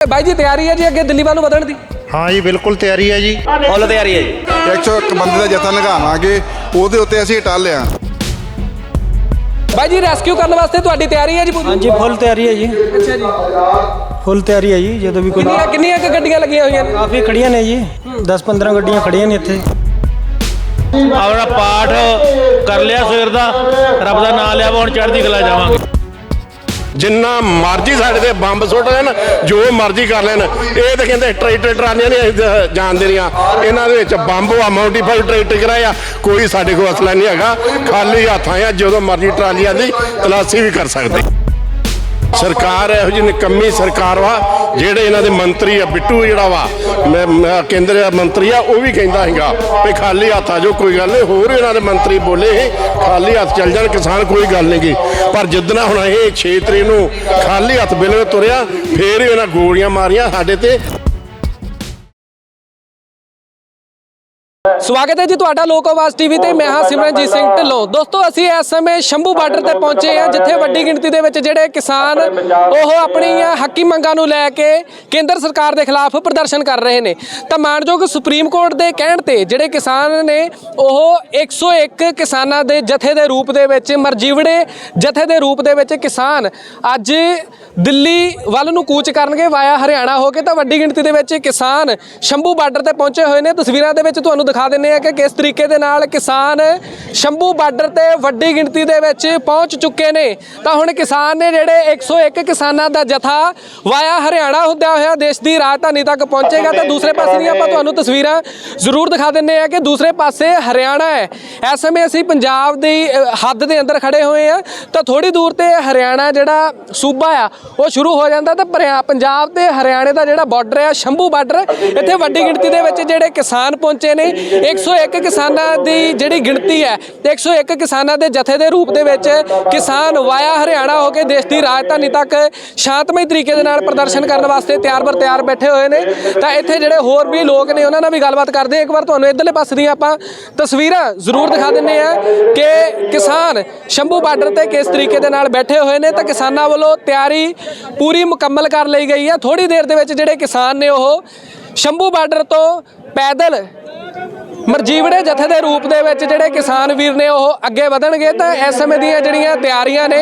ਬਾਈ ਜੀ ਤਿਆਰੀ ਹੈ ਜੀ ਅੱਗੇ ਦਿੱਲੀ ਵੱਲ ਨੂੰ ਵਧਣ ਦੀ? ਹਾਂ ਜੀ ਬਿਲਕੁਲ ਤਿਆਰੀ ਹੈ ਜੀ। ਫੁੱਲ ਤਿਆਰੀ ਹੈ ਜੀ। 101 ਬੰਦੇ ਦਾ ਜਥਾ ਲਗਾਵਾਂਗੇ ਉਹਦੇ ਉੱਤੇ ਅਸੀਂ ਟਾਲਿਆ ਬਾਈ ਜੀ ਰੈਸਕਿਊ ਕਰਨ ਵਾਸਤੇ ਤੁਹਾਡੀ ਤਿਆਰੀ ਹੈ ਜੀ ਪੂਰੀ? ਹਾਂਜੀ ਫੁੱਲ ਤਿਆਰੀ ਹੈ ਜੀ। ਅੱਛਾ ਜੀ। ਫੁੱਲ ਤਿਆਰੀ ਹੈ ਜੀ ਜਦੋਂ ਵੀ ਕੋਈ ਕਿੰਨੀਆਂ ਕਿੰਨੀਆਂ ਕੁ ਗੱਡੀਆਂ ਲੱਗੀਆਂ ਹੋਈਆਂ ਨੇ? ਕਾਫੀ ਖੜੀਆਂ ਨੇ ਜੀ। 10-15 ਗੱਡੀਆਂ ਖੜੀਆਂ ਨੇ ਇੱਥੇ। ਆਪਣਾ ਪਾਠ ਕਰ ਲਿਆ ਸਵੇਰ ਦਾ। ਰੱਬ ਦਾ ਨਾਮ ਲਿਆ ਹੁਣ ਚੜ੍ਹਦੀ ਕਲਾ ਜਾਵਾਂਗੇ ਜਿੰਨਾ ਮਰਜ਼ੀ ਸਾਡੇ ਤੇ ਬੰਬ ਸੁੱਟ ਲੈਣ, ਜੋ ਮਰਜ਼ੀ ਕਰ ਲੈਣ। ਇਹ ਤਾਂ ਕਹਿੰਦੇ ਟਰੈਕਟਰ ਟਰਾਲੀਆਂ ਨਹੀਂ ਜਾਣ ਦੇਣੀਆਂ। ਇਹਨਾਂ ਦੇ ਵਿੱਚ ਬੰਬ ਆ ਮੋਡੀਫਾਈਡ ਟਰੈਕਟਰ ਕਰਾਇਆ ਕੋਈ ਸਾਡੇ ਕੋਲ ਅਸਲਾ ਨਹੀਂ ਹੈਗਾ। ਖਾਲੀ ਹੱਥਾਂ ਆ, ਜਦੋਂ ਮਰਜ਼ੀ ਟਰਾਲੀਆਂ ਦੀ ਤਲਾਸ਼ੀ ਵੀ ਕਰ ਸਕਦੇ। ਸਰਕਾਰ ਇਹੋ ਜਿਹੀ ਨਿਕੰਮੀ ਸਰਕਾਰ ਵਾ, ਜਿਹੜੇ ਇਹਨਾਂ ਦੇ ਮੰਤਰੀ ਆ, ਬਿੱਟੂ ਜਿਹੜਾ ਵਾ, ਮੈਂ- ਕੇਂਦਰ ਮੰਤਰੀ ਆ, ਉਹ ਵੀ ਕਹਿੰਦਾ ਹੈਗਾ ਵੀ ਖਾਲੀ ਹੱਥ ਆ ਜੋ ਕੋਈ ਗੱਲ ਨਹੀਂ, ਹੋਰ ਇਹਨਾਂ ਦੇ ਮੰਤਰੀ ਬੋਲੇ ਸੀ, ਖਾਲੀ ਹੱਥ ਚੱਲ ਜਾਣ ਕਿਸਾਨ, ਕੋਈ ਗੱਲ ਨਹੀਂ ਗੀ। ਪਰ ਜਿੱਦਣਾ ਹੁਣ ਇਹ 6 ਤਰੀਕ ਨੂੰ ਖਾਲੀ ਹੱਥ ਬਿਲਵੇ ਤੁਰਿਆ, ਫੇਰ ਇਹਨਾਂ ਗੋਲੀਆਂ ਮਾਰੀਆਂ ਸਾਡੇ ਤੇ ਸਵਾਗਤ ਹੈ ਜੀ ਤੁਹਾਡਾ ਲੋਕ ਆਵਾਜ਼ ਟੀਵੀ ਤੇ। ਮੈਂ ਹਾਂ ਸਿਮਰਨਜੀਤ ਸਿੰਘ ਢਿੱਲੋਂ। ਦੋਸਤੋ, ਅਸੀਂ ਇਸ ਸਮੇਂ ਸ਼ੰਭੂ ਬਾਰਡਰ ਤੇ ਪਹੁੰਚੇ ਹਾਂ, ਜਿੱਥੇ ਵੱਡੀ ਗਿਣਤੀ ਦੇ ਵਿੱਚ ਜਿਹੜੇ ਕਿਸਾਨ ਉਹ ਆਪਣੀਆਂ ਹੱਕੀ ਮੰਗਾਂ ਨੂੰ ਲੈ ਕੇ ਕੇਂਦਰ ਸਰਕਾਰ ਦੇ ਖਿਲਾਫ ਪ੍ਰਦਰਸ਼ਨ ਕਰ ਰਹੇ ਨੇ। ਤਾਂ ਮਾਨਯੋਗ ਸੁਪਰੀਮ ਕੋਰਟ ਦੇ ਕਹਿਣ ਤੇ ਜਿਹੜੇ ਕਿਸਾਨ ਨੇ, ਉਹ 101 ਕਿਸਾਨਾਂ ਦੇ ਜਥੇ ਦੇ ਰੂਪ ਦੇ ਵਿੱਚ, ਮਰਜੀਵੜੇ ਜਥੇ ਦੇ ਰੂਪ ਦੇ ਵਿੱਚ ਕਿਸਾਨ ਅੱਜ ਦਿੱਲੀ ਵੱਲ ਨੂੰ ਕੂਚ ਕਰਨਗੇ ਵਾਇਆ ਹਰਿਆਣਾ ਹੋ ਕੇ। ਤਾਂ ਵੱਡੀ ਗਿਣਤੀ ਦੇ ਵਿੱਚ ਕਿਸਾਨ ਸ਼ੰਭੂ ਬਾਰਡਰ ਤੇ ਪਹੁੰਚੇ ਹੋਏ ਨੇ। ਤਸਵੀਰਾਂ ਦੇ ਵਿੱਚ ਤੁਹਾਨੂੰ ਦਿਖਾ ਦਿੰਨੇ ਆ ਕਿ ਕਿਸ ਤਰੀਕੇ ਦੇ ਨਾਲ ਕਿਸਾਨ ਸ਼ੰਭੂ ਬਾਰਡਰ ਤੇ ਵੱਡੀ ਗਿਣਤੀ ਦੇ ਵਿੱਚ ਪਹੁੰਚ ਚੁੱਕੇ ਨੇ। ਤਾਂ ਹੁਣ ਕਿਸਾਨ ਨੇ ਜਿਹੜੇ 101 ਕਿਸਾਨਾਂ ਦਾ ਜਥਾ ਵਾਇਆ ਹਰਿਆਣਾ ਹੁੰਦਿਆ ਹੋਇਆ ਦੇਸ਼ ਦੀ ਰਾਜਧਾਨੀ ਤੱਕ ਪਹੁੰਚੇਗਾ ਤਾਂ ਦੂਸਰੇ ਪਾਸੇ ਦੀਆਂ ਆਪਾਂ ਤੁਹਾਨੂੰ ਤਸਵੀਰਾਂ ਜ਼ਰੂਰ ਦਿਖਾ ਦਿੰਨੇ ਆ ਕਿ ਦੂਸਰੇ ਪਾਸੇ ਹਰਿਆਣਾ ਹੈ। ਇਸ ਸਮੇਂ ਅਸੀਂ ਪੰਜਾਬ ਦੀ ਹੱਦ ਦੇ ਅੰਦਰ ਖੜੇ ਹੋਏ ਆ। ਤਾਂ ਥੋੜੀ ਦੂਰ ਤੇ ਹਰਿਆਣਾ ਜਿਹੜਾ ਸੂਬਾ ਆ, ਉਹ ਸ਼ੁਰੂ ਹੋ ਜਾਂਦਾ ਤਾਂ ਪਰਿਆ- ਪੰਜਾਬ ਤੇ ਹਰਿਆਣੇ ਦਾ ਜਿਹੜਾ ਬਾਰਡਰ ਆ, ਸ਼ੰਭੂ ਬਾਰਡਰ ਇੱਥੇ ਵੱਡੀ ਗਿਣਤੀ ਦੇ ਵਿੱਚ ਜਿਹੜੇ ਕਿਸਾਨ ਪਹੁੰਚੇ ਨੇ। 101 ਕਿਸਾਨਾਂ ਦੀ ਜਿਹੜੀ ਗਿਣਤੀ ਹੈ 101 ਕਿਸਾਨਾਂ ਦੇ ਜਥੇ ਦੇ ਰੂਪ ਦੇ ਵਿੱਚ ਕਿਸਾਨ ਵਾਇਆ ਹਰਿਆਣਾ ਹੋ ਕੇ ਦੇਸ਼ ਦੀ ਰਾਜਧਾਨੀ ਤੱਕ ਸ਼ਾਂਤਮਈ ਤਰੀਕੇ ਦੇ ਨਾਲ ਪ੍ਰਦਰਸ਼ਨ ਕਰਨ ਵਾਸਤੇ ਤਿਆਰ ਬਰ ਤਿਆਰ ਬੈਠੇ ਹੋਏ ਨੇ। ਤਾਂ ਇੱਥੇ ਜਿਹੜੇ ਹੋਰ ਵੀ ਲੋਕ ਨੇ, ਉਹਨਾਂ ਨਾਲ ਵੀ ਗੱਲਬਾਤ ਕਰਦੇ ਹਾਂ। ਇੱਕ ਵਾਰ ਤੁਹਾਨੂੰ ਇਧਰਲੇ ਪਾਸੇ ਦੀਆਂ ਆਪਾਂ ਤਸਵੀਰਾਂ ਜ਼ਰੂਰ ਦਿਖਾ ਦਿੰਨੇ ਆ ਕਿ ਕਿਸਾਨ ਸ਼ੰਭੂ ਬਾਰਡਰ ਤੇ ਕਿਸ ਤਰੀਕੇ ਦੇ ਨਾਲ ਬੈਠੇ ਹੋਏ ਨੇ। ਤਾਂ ਕਿਸਾਨਾਂ ਵੱਲੋਂ ਤਿਆਰੀ ਪੂਰੀ ਮੁਕੰਮਲ ਕਰ ਲਈ ਗਈ ਹੈ। ਥੋੜੀ ਦੇਰ ਦੇ ਵਿੱਚ ਜਿਹੜੇ ਕਿਸਾਨ ਨੇ ਉਹ ਸ਼ੰਭੂ ਬਾਰਡਰ ਤੋਂ ਪੈਦਲ ਮਰਜੀਵੜੇ ਜਥੇ ਦੇ ਰੂਪ ਦੇ ਵਿੱਚ ਜਿਹੜੇ ਕਿਸਾਨ ਵੀਰ ਨੇ ਉਹ ਅੱਗੇ ਵਧਣਗੇ ਤਾਂ ਇਸ ਸਮੇਂ ਦੀਆਂ ਜਿਹੜੀਆਂ ਤਿਆਰੀਆਂ ਨੇ,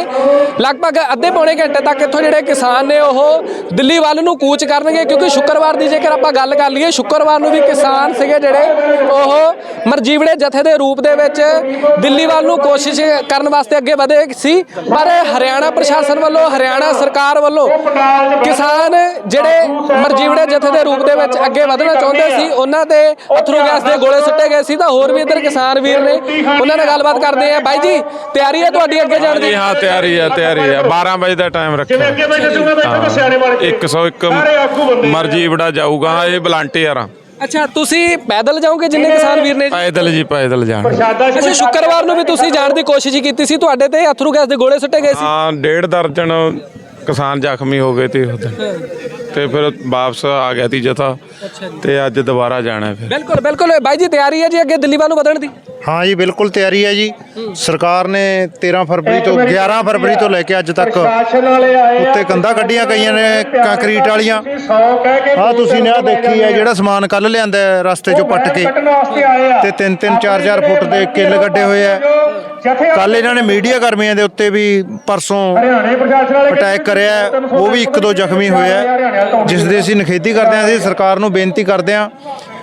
ਲਗਭਗ ਅੱਧੇ ਪੌਣੇ ਘੰਟੇ ਤੱਕ ਇੱਥੋਂ ਜਿਹੜੇ ਕਿਸਾਨ ਨੇ ਉਹ ਦਿੱਲੀ ਵੱਲ ਨੂੰ ਕੂਚ ਕਰਨਗੇ, ਕਿਉਂਕਿ ਸ਼ੁੱਕਰਵਾਰ ਦੀ ਜੇਕਰ ਆਪਾਂ ਗੱਲ ਕਰ ਲਈਏ, ਸ਼ੁੱਕਰਵਾਰ ਨੂੰ ਵੀ ਕਿਸਾਨ ਸੀਗੇ ਜਿਹੜੇ ਉਹ ਮਰਜੀਵੜੇ ਜਥੇ ਦੇ ਰੂਪ ਦੇ ਵਿੱਚ ਦਿੱਲੀ ਵੱਲ ਨੂੰ ਕੋਸ਼ਿਸ਼ ਕਰਨ ਵਾਸਤੇ ਅੱਗੇ ਵਧੇ ਸੀ, ਪਰ ਹਰਿਆਣਾ ਪ੍ਰਸ਼ਾਸਨ ਵੱਲੋਂ, ਹਰਿਆਣਾ ਸਰਕਾਰ ਵੱਲੋਂ ਕਿਸਾਨ ਜਿਹੜੇ ਮਰਜੀਵੜੇ ਜਥੇ ਦੇ ਰੂਪ ਦੇ ਵਿੱਚ ਅੱਗੇ ਵਧਣਾ ਚਾਹੁੰਦੇ ਸੀ, ਉਹਨਾਂ ਦੇ ਅਥਰੂ ਗੈਸ ਦੇ ਗੋਲੇ ਸੁੱਟੇ ਗਏ ਸੀ ਤਾਂ ਹੋਰ ਵੀ ਇੱਧਰ ਕਿਸਾਨ ਵੀਰ ਨੇ। ਉਹਨਾਂ ਨਾਲ ਗੱਲਬਾਤ ਕਰਦੇ ਆ। ਬਾਈ ਜੀ ਤਿਆਰੀ ਹੈ ਤੁਹਾਡੀ ਅੱਗੇ ਜਾਣ ਦੀ? ਜੀ ਹਾਂ ਤਿਆਰੀ ਹੈ ਤਿਆਰੀ ਹੈ 12 ਵਜੇ ਦਾ ਟਾਈਮ ਰੱਖਿਆ। ਹਾਂ। 101 ਮਰਜ਼ੀ ਬੜਾ ਜਾਊਗਾ। ਇਹ ਵਲੰਟੀਅਰ ਆ। ਅੱਛਾ ਤੁਸੀਂ ਪੈਦਲ ਜਾਓਗੇ ਜਿੰਨੇ ਕਿਸਾਨ ਵੀਰ ਨੇ? ਪੈਦਲ ਜੀ ਪੈਦਲ ਜਾਣ। ਅੱਛਾ ਸ਼ੁੱਕਰਵਾਰ ਨੂੰ ਵੀ ਤੁਸੀਂ ਜਾਣ ਦੀ ਕੋਸ਼ਿਸ਼ ਕੀਤੀ ਸੀ। ਤੁਹਾਡੇ ਤੇ ਅਥਰੂ ਗੈਸ ਦੇ ਗੋਲੇ ਸੁੱਟੇ ਗਏ ਸੀ। ਹਾਂ ਡੇਢ ਦਰਜਨ ਕਿਸਾਨ ਜ਼ਖਮੀ ਹੋ ਗਏ ਤੇ ਉਹ ਦਿਨ। ਤੇ ਫਿਰ ਵਾਪਸ ਆ ਗਿਆ ਤੀ ਜਥਾ ਤੇ ਅੱਜ ਦੁਬਾਰਾ ਜਾਣਾ ਫਿਰ। ਬਿਲਕੁਲ ਬਿਲਕੁਲ। ਬਾਈ ਜੀ ਤਿਆਰੀ ਹੈ ਜੀ ਅੱਗੇ ਦਿੱਲੀ ਵੱਲ ਨੂੰ ਵਧਣ ਦੀ? ਹਾਂ ਜੀ ਬਿਲਕੁਲ ਤਿਆਰੀ ਹੈ ਜੀ। ਸਰਕਾਰ ਨੇ 13 ਫਰਵਰੀ ਤੋਂ 11 ਫਰਵਰੀ ਤੋਂ ਲੈ ਕੇ ਅੱਜ ਤੱਕ ਉੱਤੇ ਕੰਧਾਂ ਕੱਢੀਆਂ ਗਈਆਂ ਨੇ ਕੰਕਰੀਟ ਵਾਲੀਆਂ। ਆਹ ਤੁਸੀਂ ਨੇ ਆਹ ਦੇਖੀ ਹੈ ਜਿਹੜਾ ਸਮਾਨ ਕੱਲ ਲਿਆਂਦਾ ਹੈ ਰਸਤੇ ਚੋਂ ਪੱਟ ਕੇ। ਤੇ 3 3 4 4 ਫੁੱਟ ਦੇ ਕਿੱਲ ਗੱਡੇ ਹੋਏ ਆ। ਕੱਲ ਇਹਨਾਂ ਨੇ ਮੀਡੀਆ ਕਰਮੀਆਂ ਦੇ ਉੱਤੇ ਵੀ ਪਰਸੋਂ ਅਟੈਕ ਕਰਿਆ। ਉਹ ਵੀ ਇੱਕ ਦੋ ਜ਼ਖਮੀ ਹੋਏ ਆ। ਜਿਸ ਦੀ ਅਸੀਂ ਨਿਖੇਧੀ ਕਰਦੇ ਹਾਂ ਅਸੀਂ ਸਰਕਾਰ ਨੂੰ ਬੇਨਤੀ ਕਰਦੇ ਹਾਂ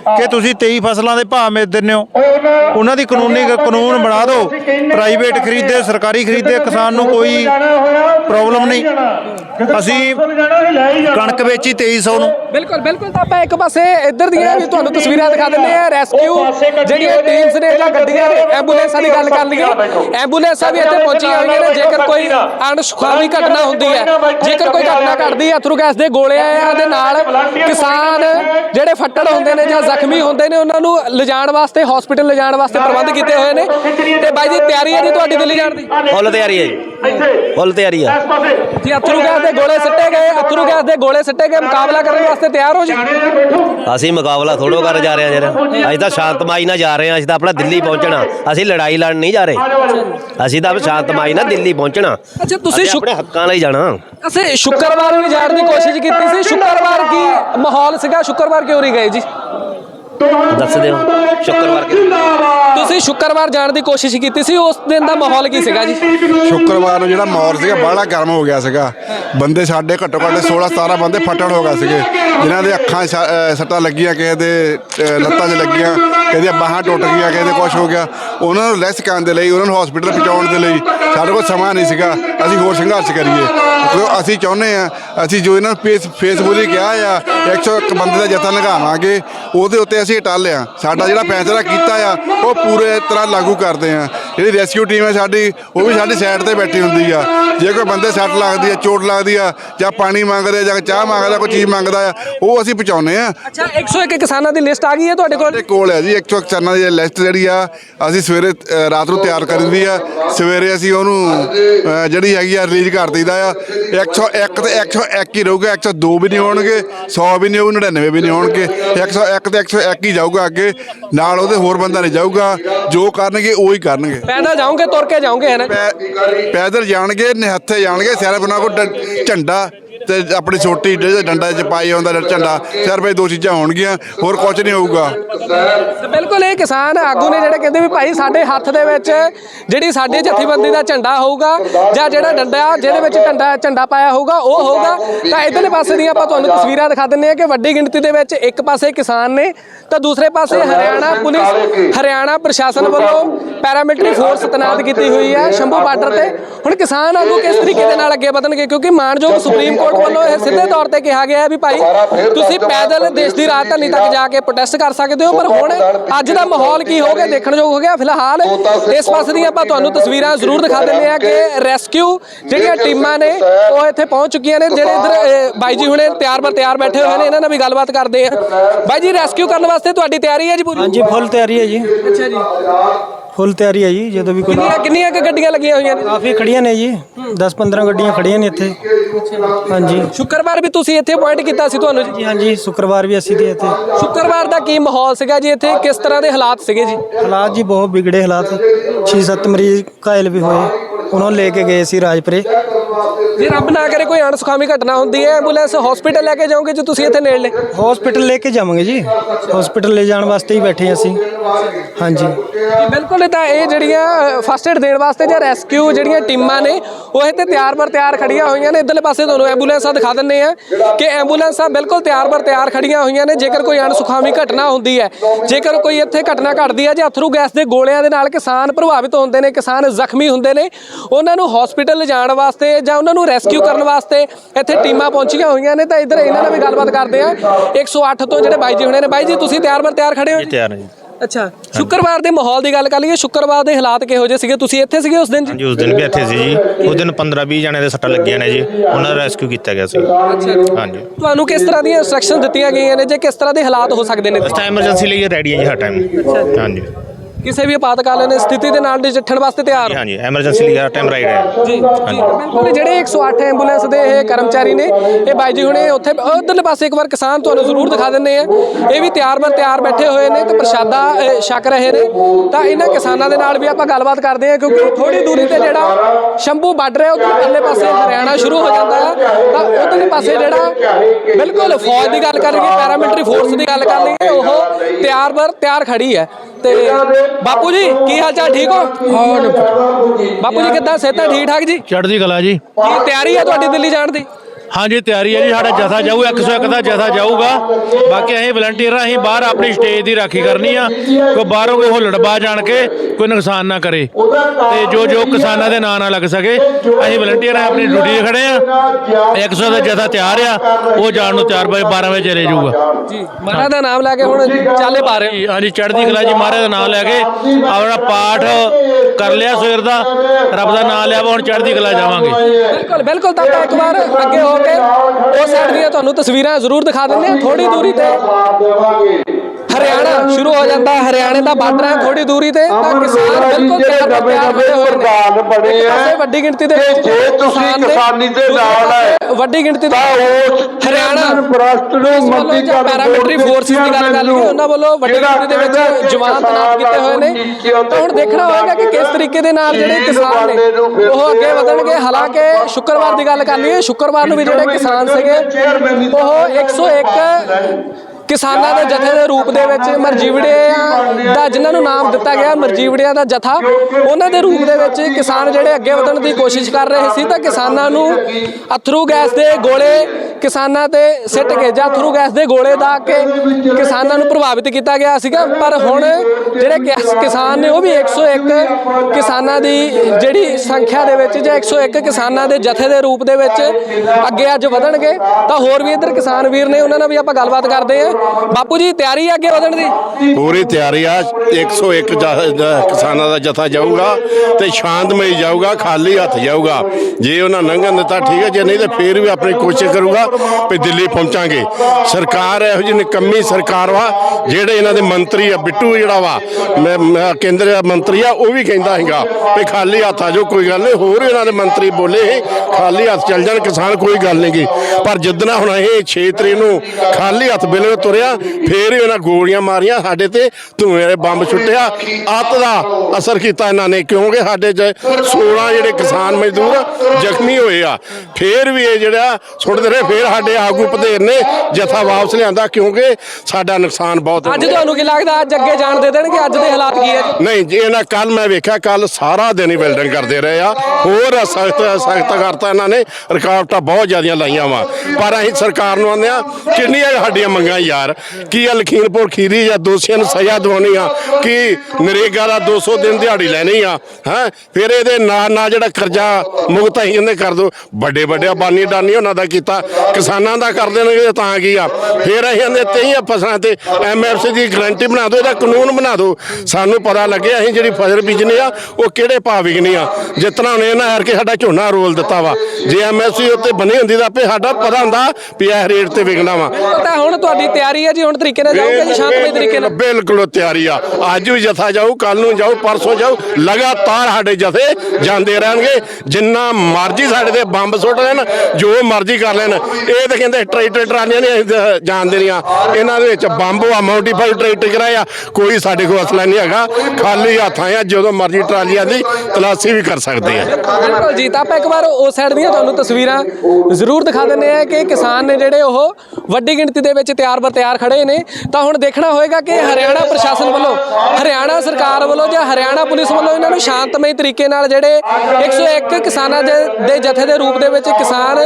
ਕਿ ਤੁਸੀਂ 23 ਫਸਲਾਂ ਦੇ ਭਾਅ ਮਿਲ ਦਿੰਦੇ ਹੋ? ਉਹਨਾਂ ਦੀ ਕਾਨੂੰਨੀ ਕਾਨੂੰਨ ਬਣਾ ਦਿਓ। ਪ੍ਰਾਈਵੇਟ ਖਰੀਦੇ ਸਰਕਾਰੀ ਖਰੀਦੇ ਕਿਸਾਨ ਨੂੰ ਕੋਈ ਪ੍ਰੋਬਲਮ ਨਹੀਂ। ਅਸੀਂ ਕਣਕ ਵੇਚੀ 2300 ਨੂੰ। ਬਿਲਕੁਲ ਬਿਲਕੁਲ ਤਾਂ ਆਪਾਂ ਇੱਕ ਪਾਸੇ ਇੱਧਰ ਦੀਆਂ ਵੀ ਤੁਹਾਨੂੰ ਤਸਵੀਰਾਂ ਦਿਖਾ ਦਿੰਦੇ ਆ ਰੈਸਕਿਊ ਜਿਹੜੀਆਂ ਟੀਮਸ ਨੇ ਜਾਂ ਗੱਡੀਆਂ ਨੇ ਐਂਬੂਲੈਂਸਾਂ ਦੀ ਗੱਲ ਕਰ ਲਈਏ ਐਂਬੂਲੈਂਸਾਂ ਵੀ ਇੱਥੇ ਪਹੁੰਚੀਆਂ ਹੋਈਆਂ ਨੇ ਜੇਕਰ ਕੋਈ ਅਣਸੁਖਾਵੀ ਘਟਨਾ ਹੁੰਦੀ ਹੈ ਜੇਕਰ ਕੋਈ ਘਟਨਾ ਘਟਦੀ ਹੈ ਅਥਰੂ ਗੈਸ ਦੇ ਗੋਲੇ ਆ ਦੇ ਨਾਲ ਕਿਸਾਨ ਜਿਹੜੇ ਫੱਟੜ ਹੁੰਦੇ ਨੇ ਜਾਂ ਜ਼ਖਮੀ ਹੁੰਦੇ ਨੇ ਉਹਨਾਂ ਨੂੰ ਲਿਜਾਣ ਵਾਸਤੇ ਹਸਪੀਟਲ ਲਿਜਾਣ ਵਾਸਤੇ ਪ੍ਰਬੰਧ ਕੀਤੇ ਹੋਏ ਨੇ। ਤੇ ਬਾਈ ਜੀ ਤਿਆਰੀ ਹੈ ਜੀ ਤੁਹਾਡੀ ਦਿੱਲੀ ਜਾਣ ਦੀ? ਫੁੱਲ ਤਿਆਰੀ ਹੈ ਜੀ। ਫੁੱਲ ਤਿਆਰੀ ਹੈ ਜੀ ਅਥਰੂ ਗੈਸ ਦੇ ਗੋਲੇ ਸਿੱਟੇ ਗਏ ਅਥਰੂ ਗੈਸ ਦੇ ਗੋਲੇ ਸਿੱਟੇ ਗਏ ਮੁਕਾਬਲਾ ਕਰਨ ਵਾਸਤੇ ਤਿਆਰ ਹੋ ਜੀ? ਅਸੀਂ ਮੁਕਾਬਲਾ ਥੋੜੋ ਕਰ ਜਾ ਰਹੇ ਹਾਂ ਯਾਰ ਅਸੀਂ ਤਾਂ ਸ਼ਾਂਤਮਈ ਨਾਲ ਜਾ ਰਹੇ ਹਾਂ ਅਸੀਂ ਤਾਂ ਆਪਣਾ ਦਿੱਲੀ ਪਹੁੰਚਣਾ। ਅਸੀਂ ਲੜਾਈ ਲੜਨ ਨਹੀਂ ਜਾ ਰਹੇ। ਅਸੀਂ ਤਾਂ ਸ਼ਾਂਤਮਈ ਨਾਲ ਦਿੱਲੀ ਪਹੁੰਚਣਾ। ਅੱਛਾ ਤੁਸੀਂ ਆਪਣੇ ਹੱਕਾਂ ਲਈ ਜਾਣਾ। ਅਸੀਂ ਸ਼ੁੱਕਰਵਾਰ ਵੀ ਜਾਣ ਦੀ ਕੋਸ਼ਿਸ਼ ਕੀਤੀ ਸੀ। ਸ਼ੁੱਕਰਵਾਰ ਕੀ ਮਾਹੌਲ ਸੀਗਾ? ਸ਼ੁੱਕਰਵਾਰ ਕਿਉਂ ਨਹੀਂ ਗਏ ਜੀ? ਦੱਸ ਦਿਓ ਸ਼ੁੱਕਰਵਾਰ ਕਿ ਤੁਸੀਂ ਸ਼ੁੱਕਰਵਾਰ ਜਾਣ ਦੀ ਕੋਸ਼ਿਸ਼ ਕੀਤੀ ਸੀ ਉਸ ਦਿਨ ਦਾ ਮਾਹੌਲ ਕੀ ਸੀਗਾ ਜੀ? ਸ਼ੁੱਕਰਵਾਰ ਨੂੰ ਜਿਹੜਾ ਮੌਰ ਸੀਗਾ ਬੜਾ ਗਰਮ ਹੋ ਗਿਆ ਸੀਗਾ। ਬੰਦੇ ਸਾਡੇ ਘੱਟੋ ਘੱਟ 16 17 ਬੰਦੇ ਫੱਟੜ ਹੋ ਗਏ ਸੀਗੇ। ਜਿਨ੍ਹਾਂ ਦੇ ਅੱਖਾਂ ਸੱਟਾਂ ਲੱਗੀਆਂ ਕਿਸੇ ਦੇ ਲੱਤਾਂ 'ਚ ਲੱਗੀਆਂ। ਕਹਿੰਦੇ ਬਾਹਾਂ ਟੁੱਟ ਗਈਆਂ, ਕਹਿੰਦੇ ਦੇ ਕੁਝ ਹੋ ਗਿਆ। ਉਹਨਾਂ ਨੂੰ ਲੈਸ ਕਰਨ ਦੇ ਲਈ, ਉਹਨਾਂ ਨੂੰ ਹਸਪੀਟਲ ਪਹੁੰਚਾਉਣ ਦੇ ਲਈ, ਸਾਡੇ ਕੋਲ ਸਮਾਂ ਨਹੀਂ ਸੀਗਾ। ਅਸੀਂ ਹੋਰ ਸੰਘਰਸ਼ ਕਰੀਏ। ਅਸੀਂ ਚਾਹੁੰਦੇ ਆ ਅਸੀਂ ਜੋ ਇਹਨਾਂ ਨੂੰ ਫੇਸ ਫੇਸਬੁੱਕ ਕਿਹਾ ਆ 101 ਬੰਦੇ ਦਾ ਜਥਾ ਲਗਾਵਾਂਗੇ ਉਹਦੇ ਉੱਤੇ ਅਸੀਂ ਟਾਲਿਆ ਸਾਡਾ ਜਿਹੜਾ ਫੈਸਲਾ ਕੀਤਾ ਆ, ਉਹ ਪੂਰੇ ਤਰ੍ਹਾਂ ਲਾਗੂ ਕਰਦੇ ਆ। ਜਿਹੜੀ ਰੈਸਕਿਊ ਟੀਮ ਹੈ ਸਾਡੀ ਉਹ ਵੀ ਸਾਡੀ ਸਾਈਡ ਤੇ ਬੈਠੀ ਹੁੰਦੀ ਆ। ਜੇ ਕੋਈ ਬੰਦੇ ਸੱਟ ਲੱਗਦੀ ਆ ਚੋਟ ਲੱਗਦੀ ਆ ਜਾਂ ਪਾਣੀ ਮੰਗਦੇ ਜਾਂ ਚਾਹ ਮੰਗਦਾ ਕੋਈ ਚੀਜ਼ ਮੰਗਦਾ ਆ ਉਹ ਅਸੀਂ ਪਹੁੰਚਾਉਂਦੇ ਆ। ਅੱਛਾ 101 ਕਿਸਾਨਾਂ ਦੀ ਲਿਸਟ ਆ ਗਈ ਹੈ ਤੁਹਾਡੇ ਕੋਲ? ਕੋਲ ਹੈ ਜੀ 101 ਚਰਨਾਂ ਦੀ ਲਿਸਟ ਜਿਹੜੀ ਆ ਅਸੀਂ ਸਵੇਰੇ ਰਾਤ ਨੂੰ ਤਿਆਰ ਕਰੀਦੀ ਆ। ਸਵੇਰੇ ਅਸੀਂ ਉਹਨੂੰ ਜਿਹੜੀ ਹੈਗੀ ਆ ਰਿਲੀਜ਼ ਕਰ ਦਈਦਾ ਆ। 101 ਤੇ 101 ਹੀ ਰਹੂਗਾ 102 ਵੀ ਨਹੀਂ ਹੋਣਗੇ 100 ਵੀ ਨਹੀਂ ਹੋਊ 99 ਵੀ ਨਹੀਂ ਹੋਣਗੇ। 101 ਤੇ 101 ਹੀ ਜਾਊਗਾ ਅੱਗੇ ਨਾਲ ਉਹਦੇ ਹੋਰ ਬੰਦਾ ਨਹੀਂ ਜਾਊਗਾ। ਜੋ ਕਰਨਗੇ ਉਹ ਹੀ ਕਰਨਗੇ। ਪੈਦਲ ਜਾਓਗੇ, ਤੁਰ ਕੇ ਜਾਓਗੇ, ਹੈ ਨਾ? ਪੈਦਲ ਜਾਣਗੇ, ਨਿਹੱਥੇ ਜਾਣਗੇ ਸਿਰ ਬਣਾ ਕੋ ਝੰਡਾ ਤੇ ਆਪਣੀ ਛੋਟੀ ਡੰਡਾ ਚ ਪਾਈ ਹੁੰਦਾ ਝੰਡਾ ਸਿਰ ਪੇ ਦੋ ਚੀਜ਼ਾਂ ਹੋਣਗੀਆਂ, ਹੋਰ ਕੁਝ ਨਹੀਂ ਹੋਊਗਾ। ਬਿਲਕੁਲ ਇਹ ਕਿਸਾਨ ਆਗੂ ਨੇ ਜਿਹੜੇ ਕਹਿੰਦੇ ਵੀ ਭਾਈ ਸਾਡੇ ਹੱਥ ਦੇ ਵਿੱਚ ਜਿਹੜੀ ਸਾਡੀ ਜਥੇਬੰਦੀ ਦਾ ਝੰਡਾ ਹੋਊਗਾ, ਜਾਂ ਜਿਹੜਾ ਡੰਡਾ, ਜਿਹਦੇ ਵਿੱਚ ਝੰਡਾ ਝੰਡਾ ਪਾਇਆ ਹੋਊਗਾ, ਉਹ ਹੋਊਗਾ। ਤਾਂ ਇਧਰਲੇ ਪਾਸੇ ਦੀਆਂ ਆਪਾਂ ਤੁਹਾਨੂੰ ਤਸਵੀਰਾਂ ਦਿਖਾ ਦਿੰਨੇ ਆ ਕਿ ਵੱਡੀ ਗਿਣਤੀ ਦੇ ਵਿੱਚ ਇੱਕ ਪਾਸੇ ਕਿਸਾਨ ਨੇ, ਤਾਂ ਦੂਸਰੇ ਪਾਸੇ ਹਰਿਆਣਾ ਪੁਲਿਸ, ਹਰਿਆਣਾ ਪ੍ਰਸ਼ਾਸਨ ਵੱਲੋਂ ਪੈਰਾਮਿਲਟਰੀ ਫੋਰਸ ਤੈਨਾਤ ਕੀਤੀ ਹੋਈ ਹੈ ਸ਼ੰਭੂ ਬਾਰਡਰ ਤੇ। ਹੁਣ ਕਿਸਾਨ ਆਗੂ ਕਿਸ ਤਰੀਕੇ ਦੇ ਨਾਲ ਅੱਗੇ ਵਧਣਗੇ? ਕਿਉਂਕਿ ਮਾਨਯੋਗ ਸੁਪਰੀਮ ਕੋਰਟ ਵੱਲੋਂ ਇਹ ਸਿੱਧੇ ਤੌਰ ਤੇ ਕਿਹਾ ਗਿਆ ਹੈ ਵੀ ਭਾਈ ਤੁਸੀਂ ਪੈਦਲ ਦੇਸ਼ ਦੀ ਰਾਜਧਾਨੀ ਤੱਕ ਜਾ ਕੇ ਪ੍ਰੋਟੈਸਟ ਕਰ ਸਕਦੇ ਹੋ ਪਰ ਹੁਣ ਅੱਜ ਦਾ ਮਾਹੌਲ ਕੀ ਹੋ ਗਿਆ ਦੇਖਣਯੋਗ ਹੋ ਗਿਆ। ਫਿਲਹਾਲ ਇਸ ਪਾਸੇ ਦੀਆਂ ਆਪਾਂ ਤੁਹਾਨੂੰ ਤਸਵੀਰਾਂ ਜ਼ਰੂਰ ਦਿਖਾ ਦਿੰਦੇ ਆ ਕਿ ਰੈਸਕਿਊ ਜਿਹੜੀਆਂ ਟੀਮਾਂ ਨੇ ਉਹ ਇੱਥੇ ਪਹੁੰਚ ਚੁੱਕੀਆਂ ਨੇ। ਜਿਹੜੇ ਇਧਰ ਬਾਈ ਜੀ ਹੁਣੇ ਤਿਆਰ ਬਰ ਤਿਆਰ ਬੈਠੇ ਹੋਏ ਨੇ ਇਹਨਾਂ ਨਾਲ ਵੀ ਗੱਲਬਾਤ ਕਰਦੇ ਆ ਬਾਈ ਜੀ ਰੈਸਕਿਊ ਕਰਨ ਵਾਸਤੇ ਤੁਹਾਡੀ ਤਿਆਰੀ ਹੈ ਜੀ ਪੂਰੀ? ਹਾਂਜੀ ਫੁੱਲ ਤਿਆਰੀ ਹੈ ਜੀ। ਅੱਛਾ ਜੀ। ਫੁੱਲ ਤਿਆਰੀ ਹੈ ਜੀ ਜਦੋਂ ਵੀ ਕੋਈ ਕਿੰਨੀਆਂ ਕਿੰਨੀਆਂ ਕੁ ਗੱਡੀਆਂ ਲੱਗੀਆਂ ਹੋਈਆਂ ਨੇ? ਕਾਫੀ ਖੜੀਆਂ ਨੇ ਜੀ 10 15 ਗੱਡੀਆਂ ਖੜੀਆਂ ਨੇ ਇੱਥੇ। ਹਾਂਜੀ। ਸ਼ੁੱਕਰਵਾਰ ਵੀ ਤੁਸੀਂ ਇੱਥੇ ਅਪਾਇੰਟ ਕੀਤਾ ਸੀ ਤੁਹਾਨੂੰ ਜੀ? ਹਾਂਜੀ ਸ਼ੁੱਕਰਵਾਰ ਵੀ ਅਸੀਂ ਤੇ ਇੱਥੇ। ਸ਼ੁੱਕਰਵਾਰ ਦਾ ਕੀ ਮਾਹੌਲ ਸੀਗਾ ਜੀ ਇੱਥੇ? ਕਿਸ ਤਰ੍ਹਾਂ ਦੇ ਹਾਲਾਤ ਸੀਗੇ ਜੀ? ਹਾਲਾਤ ਜੀ ਬਹੁਤ ਵਿਗੜੇ ਹਾਲਾਤ। 6-7 ਮਰੀਜ਼ ਘਾਇਲ ਵੀ ਹੋਏ। ਉਹਨਾਂ ਨੂੰ ਲੈ ਕੇ ਗਏ ਸੀ ਰਾਜਪੁਰੇ। ਜੇ ਰੱਬ ਨਾ ਕਰੇ ਕੋਈ ਅਣਸੁਖਾਵੀ ਘਟਨਾ ਹੁੰਦੀ ਹੈ ਐਂਬੂਲੈਂਸ ਹਸਪੀਟਲ ਲੈ ਕੇ ਜਾਓਗੇ ਜੇ ਤੁਸੀਂ ਇੱਥੇ ਨੇੜਲੇ? ਹਸਪੀਟਲ ਲੈ ਕੇ ਜਾਵਾਂਗੇ ਜੀ। ਹਸਪੀਟਲ ਲੈ ਜਾਣ ਵਾਸਤੇ ਹੀ ਬੈਠੇ ਅਸੀਂ। ਹਾਂਜੀ। ਬਿਲਕੁਲ ਤਾਂ ਇਹ ਜਿਹੜੀਆਂ ਫਸਟ ਏਡ ਦੇਣ ਵਾਸਤੇ ਜਾਂ ਰੈਸਕਿਊ ਜਿਹੜੀਆਂ ਟੀਮਾਂ ਨੇ ਉਹ ਇੱਥੇ ਤਿਆਰ ਬਰ ਤਿਆਰ ਖੜੀਆਂ ਹੋਈਆਂ ਨੇ। ਇਧਰਲੇ ਪਾਸੇ ਤੁਹਾਨੂੰ ਐਂਬੂਲੈਂਸਾਂ ਦਿਖਾ ਦਿੰਨੇ ਆ ਕਿ ਐਂਬੂਲੈਂਸਾਂ ਬਿਲਕੁਲ ਤਿਆਰ ਬਰ ਤਿਆਰ ਖੜੀਆਂ ਹੋਈਆਂ ਨੇ। ਜੇਕਰ ਕੋਈ ਅਣਸੁਖਾਵੀ ਘਟਨਾ ਹੁੰਦੀ ਹੈ ਜੇਕਰ ਕੋਈ ਇੱਥੇ ਘਟਨਾ ਘਟਦੀ ਹੈ ਜਾਂ ਅਥਰੂ ਗੈਸ ਦੇ ਗੋਲਿਆਂ ਦੇ ਨਾਲ ਕਿਸਾਨ ਪ੍ਰਭਾਵਿਤ ਹੁੰਦੇ ਨੇ ਕਿਸਾਨ ਜ਼ਖਮੀ ਹੁੰਦੇ ਨੇ ਉਹਨਾਂ ਨੂੰ ਹਸਪੀਟਲ ਲਿਜਾਣ ਵਾਸਤੇ ਜਾਂ ਉਹਨਾਂ ਨੂੰ ਰੈਸਕਿਊ ਕਰਨ ਵਾਸਤੇ ਇੱਥੇ ਟੀਮਾਂ ਪਹੁੰਚੀਆਂ ਹੋਈਆਂ ਨੇ। ਤਾਂ ਇੱਧਰ ਇਹਨਾਂ ਨਾਲ ਵੀ ਗੱਲਬਾਤ ਕਰਦੇ ਆ 108 ਤੋਂ ਜਿਹੜੇ ਬਾਈ ਜੀ ਹੁਣੇ ਨੇ। ਬਾਈ ਜੀ ਤੁਸੀਂ ਤਿਆਰ ਬਰ ਤਿਆਰ ਖੜੇ ਹੋ ਜੀ ਤਿਆਰ ਹੈ ਜੀ। ਅੱਛਾ ਸ਼ੁੱਕਰਵਾਰ ਦੇ ਮਾਹੌਲ ਦੀ ਗੱਲ ਕਰ ਲਈਏ ਸ਼ੁੱਕਰਵਾਰ ਦੇ ਹਾਲਾਤ ਕਿਹੋ ਜਿਹੇ ਸੀਗੇ? ਤੁਸੀਂ ਇੱਥੇ ਸੀਗੇ ਉਸ ਦਿਨ ਜੀ? ਉਸ ਦਿਨ ਵੀ ਇੱਥੇ ਸੀ ਜੀ। ਉਸ ਦਿਨ 15 20 ਜਣੇ ਦੇ ਸੱਟਾਂ ਲੱਗੀਆਂ ਨੇ ਜੀ। ਉਹਨਾਂ ਦਾ ਰੈਸਕਿਊ ਕੀਤਾ ਗਿਆ ਸੀ। ਹਾਂਜੀ। ਤੁਹਾਨੂੰ ਕਿਸ ਤਰ੍ਹਾਂ ਦੀਆਂ ਇਨਸਟਰਕਸ਼ਨ ਦਿੱਤੀਆਂ ਗਈਆਂ ਨੇ? ਜੇ ਕਿਸ ਤਰ੍ਹਾਂ ਦੇ ਹਾਲਾਤ ਹੋ ਸਕਦੇ ਨੇ? ਇਸ ਟਾਈਮ ਐਮਰਜੈਂਸੀ ਲਈ ਰੈਡੀ ਹੈ ਜੀ ਹਰ ਟਾਈਮ ਹਾਂਜੀ। ਕਿਸੇ ਵੀ ਆਪਾਤਕਾਲੀਨ ਸਥਿਤੀ ਦੇ ਨਾਲ ਨਜਿੱਠਣ ਵਾਸਤੇ ਤਿਆਰ? ਹੋ। ਹਾਂਜੀ ਐਮਰਜੈਂਸੀ ਲਈ ਹਰ ਟਾਈਮ ਰਾਈਡ ਹੈ। ਜੀ ਜੀ ਬਿਲਕੁਲ ਜਿਹੜੇ 108 ਐਂਬੂਲੈਂਸ ਦੇ ਇਹ ਕਰਮਚਾਰੀ ਨੇ ਇਹ ਬਾਈ ਜੀ ਹੁਣੇ ਉੱਥੇ ਉਧਰਲੇ ਪਾਸੇ ਇੱਕ ਵਾਰ ਕਿਸਾਨ ਤੁਹਾਨੂੰ ਜ਼ਰੂਰ ਦਿਖਾ ਦਿੰਨੇ ਆ ਇਹ ਵੀ ਤਿਆਰ ਬਰ ਤਿਆਰ ਬੈਠੇ ਹੋਏ ਨੇ ਤੇ ਪ੍ਰਸ਼ਾਦਾ ਛਕ ਰਹੇ ਨੇ। ਤਾਂ ਇਹਨਾਂ ਕਿਸਾਨਾਂ ਦੇ ਨਾਲ ਵੀ ਆਪਾਂ ਗੱਲਬਾਤ ਕਰਦੇ ਆ ਕਿਉਂਕਿ ਥੋੜੀ ਦੂਰੀ ਤੇ ਜਿਹੜਾ ਸ਼ੰਭੂ ਬਾਰਡਰ ਹੈ ਉਧਰ ਪਰਲੇ ਪਾਸੇ ਹਰਿਆਣਾ ਸ਼ੁਰੂ ਹੋ ਜਾਂਦਾ ਹੈ। ਤਾਂ ਉਧਰਲੇ ਪਾਸੇ ਜਿਹੜਾ ਬਿਲਕੁਲ ਫੌਜ ਦੀ ਗੱਲ ਕਰ ਲਈਏ ਪੈਰਾਮਿਲਟਰੀ ਫੋਰਸ ਦੀ ਗੱਲ ਕਰ ਲਈਏ ਉਹ ਤਿਆਰ ਬਰ ਤਿਆਰ ਖੜੀ ਹੈ। ਤੇ ਬਾਪੂ ਜੀ ਕੀ ਹਾਲ ਚਾਲ? ਠੀਕ ਹੋ? ਬਾਪੂ ਜੀ ਕਿੱਦਾਂ? ਸਿਹਤਾਂ ਠੀਕ ਠਾਕ ਜੀ? ਚੜ੍ਹਦੀ ਕਲਾ ਜੀ। ਕੀ ਤਿਆਰੀ ਹੈ ਤੁਹਾਡੀ ਦਿੱਲੀ ਜਾਣ ਦੀ? ਹਾਂਜੀ ਤਿਆਰੀ ਹੈ ਜੀ ਸਾਡਾ ਜਥਾ ਜਾਊ 101 ਦਾ ਜਥਾ ਜਾਊਗਾ। ਬਾਕੀ ਅਸੀਂ ਵਲੰਟੀਅਰ ਅਸੀਂ ਬਾਹਰ ਆਪਣੀ ਸਟੇਜ ਦੀ ਰਾਖੀ ਕਰਨੀ ਆ। ਕੋਈ ਬਾਹਰੋਂ ਕੋਈ ਹੁੱਲੜਬਾਜ਼ ਜਾਣ ਕੇ ਕੋਈ ਨੁਕਸਾਨ ਨਾ ਕਰੇ। ਤੇ ਜੋ ਜੋ ਕਿਸਾਨਾਂ ਦੇ ਨਾਂ ਨਾ ਲੱਗ ਸਕੇ ਅਸੀਂ ਵਲੰਟੀਅਰ ਆਪਣੀ ਡਿਊਟੀ ਖੜੇ ਆ। 100 ਦਾ ਜਥਾ ਤਿਆਰ ਆ ਉਹ ਜਾਣ ਨੂੰ ਤਿਆਰ ਵਜੇ 12 ਵਜੇ ਚਲੇ ਜਾਊਗਾ। ਜੀ ਮਹਾਰਾਜ ਦਾ ਨਾਮ ਲੈ ਕੇ ਹੁਣ ਚਾਲੇ ਪਾ ਰਹੇ ਹੋ। ਜੀ, ਹਾਂਜੀ ਚੜ੍ਹਦੀ ਕਲਾ ਜੀ ਮਹਾਰਾਜ ਦਾ ਨਾਮ ਲੈ ਕੇ ਆਪਣਾ ਪਾਠ ਕਰ ਲਿਆ ਸਵੇਰ ਦਾ। ਰੱਬ ਦਾ ਨਾਮ ਲਿਆ ਹੁਣ ਚੜ੍ਹਦੀ ਕਲਾ ਜਾਵਾਂਗੇ। ਬਿਲਕੁਲ ਬਿਲਕੁਲ ਤਾਂ ਇੱਕ ਵਾਰ ਅੱਗੇ ਹੋ। ਕੇ ਉਸ ਸਾਈਡ ਦੀਆਂ ਤੁਹਾਨੂੰ ਤਸਵੀਰਾਂ ਜ਼ਰੂਰ ਦਿਖਾ ਦਿੰਦੇ ਹਾਂ ਥੋੜੀ ਦੂਰੀ ਤੇ। ਹਰਿਆਣਾ ਸ਼ੁਰੂ ਹੋ ਜਾਂਦਾ। ਹਰਿਆਣੇ ਦਾ ਬਾਰਡਰ ਹੈ ਥੋੜੀ ਦੂਰੀ ਤੇ। ਤਾਂ ਕਿਸਾਨ ਬਿਲਕੁਲ ਤਿਆਰ ਬਰ ਤਿਆਰ ਹੋਏ ਹੋਏ ਨੇ। ਬਣੇ ਆ ਵੱਡੀ ਗਿਣਤੀ ਦੇ ਵਿੱਚ ਜੇ ਤੁਸੀਂ ਕਿਸਾਨ ਦੇ ਨਾਲ ਹੈ, ਵੱਡੀ ਗਿਣਤੀ ਦੇ ਉਸ ਹਰਿਆਣਾ ਸਰਪ੍ਰਸਤ ਨੂੰ ਮੰਤਰੀ ਜਾਂ ਕਰਨ ਪੈਰਾਮਿਲਟਰੀ ਫੋਰਸਿਸ ਦੀ ਗੱਲ ਕਰ ਲਈਏ ਉਹਨਾਂ ਵੱਲੋਂ ਵੱਡੀ ਜਿਹੜਾ ਗਿਣਤੀ ਦੇ ਵਿੱਚ ਜਵਾਨ ਤੈਨਾਤ ਕੀਤੇ ਹੋਏ ਨੇ। ਤਾਂ ਹੁਣ ਦੇਖਣਾ ਹੋਏਗਾ ਕਿ ਕਿਸ ਤਰੀਕੇ ਦੇ ਨਾਲ ਜਿਹੜੇ ਕਿਸਾਨ ਨੇ ਉਹ ਅੱਗੇ ਵਧਣਗੇ। ਹਾਲਾਂਕਿ ਸ਼ੁੱਕਰਵਾਰ ਦੀ ਗੱਲ ਕਰ ਲਈਏ ਸ਼ੁੱਕਰਵਾਰ ਨੂੰ ਵੀ ਜਿਹੜੇ ਕਿਸਾਨ ਸੀਗੇ ਉਹ 101 ਕਿਸਾਨਾਂ ਦੇ ਜਥੇ ਦੇ ਰੂਪ ਦੇ ਵਿੱਚ ਮਰਜੀਵੜਿਆਂ ਦਾ ਜਿਨ੍ਹਾਂ ਨੂੰ ਨਾਮ ਦਿੱਤਾ ਗਿਆ ਮਰਜੀਵੜਿਆਂ ਦਾ ਜਥਾ, ਉਹਨਾਂ ਦੇ ਰੂਪ ਦੇ ਵਿੱਚ ਕਿਸਾਨ ਜਿਹੜੇ ਅੱਗੇ ਵਧਣ ਦੀ ਕੋਸ਼ਿਸ਼ ਕਰ ਰਹੇ ਸੀ ਤਾਂ ਕਿਸਾਨਾਂ ਨੂੰ ਅਥਰੂ ਗੈਸ ਦੇ ਗੋਲੇ ਕਿਸਾਨਾਂ ਤੇ ਸਿੱਟ ਕੇ ਜਾਂ ਥਰੂ ਗੈਸ ਦੇ ਗੋਲੇ ਦਾ ਕੇ ਕਿਸਾਨਾਂ ਨੂੰ ਪ੍ਰਭਾਵਿਤ ਕੀਤਾ ਗਿਆ ਸੀਗਾ। ਪਰ ਹੁਣ ਜਿਹੜੇ ਕਿਸ- ਕਿਸਾਨ ਨੇ ਉਹ ਵੀ 101 ਕਿਸਾਨਾਂ ਦੀ ਜਿਹੜੀ ਸੰਖਿਆ ਦੇ ਵਿੱਚ ਜਾਂ 101 ਕਿਸਾਨਾਂ ਦੇ ਜਥੇ ਦੇ ਰੂਪ ਦੇ ਵਿੱਚ ਅੱਗੇ ਅੱਜ ਵਧਣਗੇ। ਤਾਂ ਹੋਰ ਵੀ ਇੱਧਰ ਕਿਸਾਨ ਵੀਰ ਨੇ ਉਹਨਾਂ ਨਾਲ ਵੀ ਆਪਾਂ ਗੱਲਬਾਤ ਕਰਦੇ ਹਾਂ। ਬਾਪੂ ਜੀ, ਤਿਆਰੀ ਹੈ ਅੱਗੇ ਵਧਣ ਦੀ? ਪੂਰੀ ਤਿਆਰੀ ਆ। 101 ਜ- ਜ- ਕਿਸਾਨਾਂ ਦਾ ਜਥਾ ਜਾਊਗਾ ਤੇ ਸ਼ਾਂਤਮਈ ਜਾਊਗਾ, ਖਾਲੀ ਹੱਥ ਜਾਊਗਾ। ਜੇ ਉਹਨਾਂ ਲੰਘਣ ਦਿੱਤਾ, ਠੀਕ ਹੈ ਜੇ ਨਹੀਂ ਤੇ ਫੇਰ ਵੀ ਆਪਣੀ ਕੋਸ਼ਿਸ਼ ਕਰੂਗਾ। ਵੀ ਦਿੱਲੀ ਪਹੁੰਚਾਂਗੇ। ਸਰਕਾਰ ਇਹੋ ਜਿਹੀ ਨਿਕੰਮੀ ਸਰਕਾਰ ਵਾ ਜਿਹੜੇ ਇਹਨਾਂ ਦੇ ਮੰਤਰੀ ਆ ਬਿੱਟੂ ਜਿਹੜਾ ਵਾ ਮੈਂ- ਕੇਂਦਰ ਮੰਤਰੀ ਆ ਉਹ ਵੀ ਕਹਿੰਦਾ ਹੈਗਾ ਵੀ ਖਾਲੀ ਹੱਥ ਆ ਜਾਓ ਕੋਈ ਗੱਲ ਨਹੀਂ ਹੋਰ ਇਹਨਾਂ ਦੇ ਮੰਤਰੀ ਬੋਲੇ ਸੀ, ਖਾਲੀ ਹੱਥ ਚੱਲ ਜਾਣ ਕਿਸਾਨ ਕੋਈ ਗੱਲ ਨਹੀਂ ਪਰ ਜਿੱਦਣਾ ਹੁਣ ਇਹ 6 ਤਰੀਕ ਨੂੰ ਖਾਲੀ ਹੱਥ ਬਿਲਕੁਲ ਤੁਰਿਆ ਫੇਰ ਹੀ ਉਹਨਾਂ ਗੋਲੀਆਂ ਮਾਰੀਆਂ ਸਾਡੇ ਤੇ ਧੂਏ ਦੇ ਬੰਬ ਛੁੱਟਿਆ ਅੱਤ ਦਾ ਅਸਰ ਕੀਤਾ ਇਹਨਾਂ ਨੇ ਕਿਉਂਕਿ ਸਾਡੇ ਚ 16 ਜਿਹੜੇ ਕਿਸਾਨ ਮਜ਼ਦੂਰ ਜ਼ਖਮੀ ਹੋਏ ਆ। ਫੇਰ ਵੀ ਇਹ ਜਿਹੜਾ ਸੁੱਟਦੇ ਰਹੇ ਫੇਰ ਸਾਡੇ ਆਗੂ ਪਧੇਰ ਨੇ ਜਥਾ ਵਾਪਸ ਲਿਆਂਦਾ ਕਿਉਂਕਿ ਸਾਡਾ ਨੁਕਸਾਨ ਬਹੁਤ ਅੱਜ ਤੁਹਾਨੂੰ ਕੀ ਲੱਗਦਾ ਅੱਜ ਅੱਗੇ ਜਾਣ ਦੇ ਦੇਣਗੇ? ਅੱਜ ਦੇ ਹਾਲਾਤ ਕੀ ਹੈ ਨਹੀਂ ਜੀ ਇਹਨਾਂ ਕੱਲ ਮੈਂ ਵੇਖਿਆ ਕੱਲ ਸਾਰਾ ਦਿਨ ਹੀ ਬਿਲਡਿੰਗ ਕਰਦੇ ਰਹੇ ਆ। ਹੋਰ ਸਖਤ ਸਖਤ ਕਰਤਾ ਇਹਨਾਂ ਨੇ ਰੁਕਾਵਟਾਂ ਬਹੁਤ ਜ਼ਿਆਦੀਆਂ ਲਾਈਆਂ ਵਾ। ਪਰ ਅਸੀਂ ਸਰਕਾਰ ਨੂੰ ਆਂਦੇ ਆ ਕਿੰਨੀਆਂ ਸਾਡੀਆਂ ਮੰਗਾਂ ਯਾਰ ਕੀ ਆ ਲਖੀਮਪੁਰ ਖੀਰੀ ਜਾਂ ਦੋਸ਼ੀਆਂ ਨੂੰ ਸਜ਼ਾ ਦਿਵਾਉਣੀ ਆ ਕੀ ਨਰੇਗਾ ਦਾ 200 ਦਿਨ ਦਿਹਾੜੀ ਲੈਣੀ ਆ ਹੈ? ਫਿਰ ਇਹਦੇ ਨਾਲ ਨਾਲ ਜਿਹੜਾ ਕਰਜ਼ਾ ਮੁਕਤ ਅਸੀਂ ਕਹਿੰਦੇ ਕਰ ਦੋ। ਵੱਡੇ ਵੱਡੇ ਬਾਨੀ ਡਾਨੀ ਉਹਨਾਂ ਦਾ ਕੀਤਾ ਕਿਸਾਨਾਂ ਦਾ ਕਰ ਦੇਣਗੇ ਤਾਂ ਕੀ ਆ? ਫਿਰ ਅਸੀਂ ਕਹਿੰਦੇ ਤੇਈਆਂ ਫਸਲਾਂ ਤੇ ਐਮਐਫਸੀ ਦੀ ਗਰੰਟੀ ਬਣਾ ਦਿਓ ਇਹਦਾ ਕਾਨੂੰਨ ਬਣਾ ਦਿਓ। ਸਾਨੂੰ ਪਤਾ ਲੱਗੇ ਅਸੀਂ ਜਿਹੜੀ ਫਸਲ ਬੀਜਣੀ ਆ ਉਹ ਕਿਹੜੇ ਭਾਅ ਵਿਕਣੀ ਆ। ਤਰ੍ਹਾਂ ਹੁਣ ਇਹਨਾਂ ਹਾਰ ਕੇ ਸਾਡਾ ਝੋਨਾ ਰੋਲ ਦਿੱਤਾ ਵਾ। ਜੇ ਐਮਐਸਪੀ ਉੱਤੇ ਬਣੀ ਹੁੰਦੀ ਤਾਂ ਆਪੇ ਸਾਡਾ ਪਤਾ ਹੁੰਦਾ ਵੀ ਇਹ ਰੇਟ ਤੇ ਵਿਕਣਾ ਵਾ। ਤਾਂ ਹੁਣ ਤੁਹਾਡੀ ਤਿਆਰੀ ਹੈ ਜੀ ਹੁਣ ਤਰੀਕੇ ਨਾਲ ਜਾਓਗੇ ਜੀ ਸ਼ਾਂਤਮਈ ਤਰੀਕੇ ਨਾਲ? ਬਿਲਕੁਲ ਤਿਆਰੀ ਆ। ਅੱਜ ਵੀ ਜਥਾ ਜਾਊ ਕੱਲ ਨੂੰ ਜਾਊ ਪਰਸੋਂ ਜਾਊ ਲਗਾਤਾਰ ਸਾਡੇ ਜਥੇ ਜਾਂਦੇ ਰਹਿਣਗੇ। ਜਿੰਨਾ ਮਰਜ਼ੀ ਸਾਡੇ ਤੇ ਬੰਬ ਸੁੱਟ ਲੈਣ ਜੋ ਮਰਜ਼ੀ ਕਰ ਲੈਣ। ਇਹ ਤਾਂ ਕਹਿੰਦੇ ਟਰੈਕਟਰ ਟਰਾਲੀਆਂ ਨਹੀਂ ਅਸੀਂ ਤਾਂ ਜਾਣ ਦੇਣੀਆਂ। ਇਹਨਾਂ ਦੇ ਵਿੱਚ ਬੰਬ ਆ ਮੋਡੀਫਾਈਡ ਟਰੈਕਟਰ ਕਰਾਇਆ ਕੋਈ ਸਾਡੇ ਕੋਲ ਅਸਲਾ ਨਹੀਂ ਹੈਗਾ। ਖਾਲੀ ਹੱਥਾਂ ਆ ਜਦੋਂ ਮਰਜ਼ੀ ਟਰਾਲੀਆਂ ਦੀ ਤਲਾਸ਼ੀ ਵੀ ਕਰ ਸਕਦੇ ਆ। ਬਿਲਕੁਲ ਜੀ ਤਾਂ ਆਪਾਂ ਇੱਕ ਵਾਰ ਉਸ ਸਾਈਡ ਦੀਆਂ ਤੁਹਾਨੂੰ ਤਸਵੀਰਾਂ ਜ਼ਰੂਰ ਦਿਖਾ ਦਿੰਦੇ ਆ ਕਿ ਕਿਸਾਨ ਨੇ ਜਿਹੜੇ ਉਹ ਵੱਡੀ ਗਿਣਤੀ ਦੇ ਵਿੱਚ ਤਿਆਰ ਬਰ ਤਿਆਰ ਖੜੇ ਨੇ। ਤਾਂ ਹੁਣ ਦੇਖਣਾ ਹੋਏਗਾ ਕਿ ਹਰਿਆਣਾ ਪ੍ਰਸ਼ਾਸਨ ਵੱਲੋਂ ਹਰਿਆਣਾ ਸਰਕਾਰ ਵੱਲੋਂ ਜਾਂ ਹਰਿਆਣਾ ਪੁਲਿਸ ਵੱਲੋਂ ਇਹਨਾਂ ਨੂੰ ਸ਼ਾਂਤਮਈ ਤਰੀਕੇ ਨਾਲ ਜਿਹੜੇ 101 ਕਿਸਾਨਾਂ ਦੇ ਦੇ ਜਥੇ ਦੇ ਰੂਪ ਦੇ ਵਿੱਚ ਕਿਸਾਨ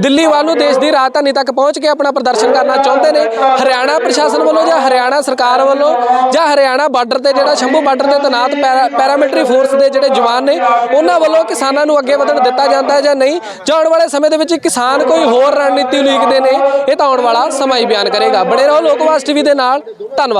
ਦਿੱਲੀ ਵੱਲ ਨੂੰ ਦੇਸ਼ ਦੀ ਰਾਜਧਾਨੀ ਤੱਕ ਪਹੁੰਚ ਕੇ ਆਪਣਾ ਪ੍ਰਦਰਸ਼ਨ ਕਰਨਾ ਚਾਹੁੰਦੇ ਨੇ। ਹਰਿਆਣਾ ਪ੍ਰਸ਼ਾਸਨ ਵੱਲੋਂ ਜਾਂ ਹਰਿਆਣਾ ਸਰਕਾਰ ਵੱਲੋਂ ਜਾਂ ਹਰਿਆਣਾ ਬਾਰਡਰ ਤੇ ਜਿਹੜਾ ਸ਼ੰਭੂ ਬਾਰਡਰ ਤੇ ਤੈਨਾਤ ਪੈਰਾ- ਪੈਰਾਮਿਲਟਰੀ ਫੋਰਸ ਦੇ ਜਿਹੜੇ ਜਵਾਨ ਨੇ, ਉਹਨਾਂ ਵੱਲੋਂ ਕਿਸਾਨਾਂ ਨੂੰ ਅੱਗੇ ਵਧਣ ਦਿੱਤਾ ਜਾਂਦਾ ਹੈ ਜਾਂ ਨਹੀਂ? ਜਾਂ ਆਉਣ ਵਾਲੇ ਸਮੇਂ ਦੇ ਵਿੱਚ ਕਿਸਾਨ ਕੋਈ ਹੋਰ ਰਣਨੀਤੀ ਉਲੀਕਦੇ ਨੇ? ਇਹ ਤਾਂ ਆਉਣ ਵਾਲਾ ਸਮਾਂ ਹੀ ਬਿਆਨ ਕਰੇਗਾ। ਬਣੇ ਰਹੋ ਲੋਕਵਾਸ ਟੀਵੀ ਦੇ ਨਾਲ। ਧੰਨਵਾਦ।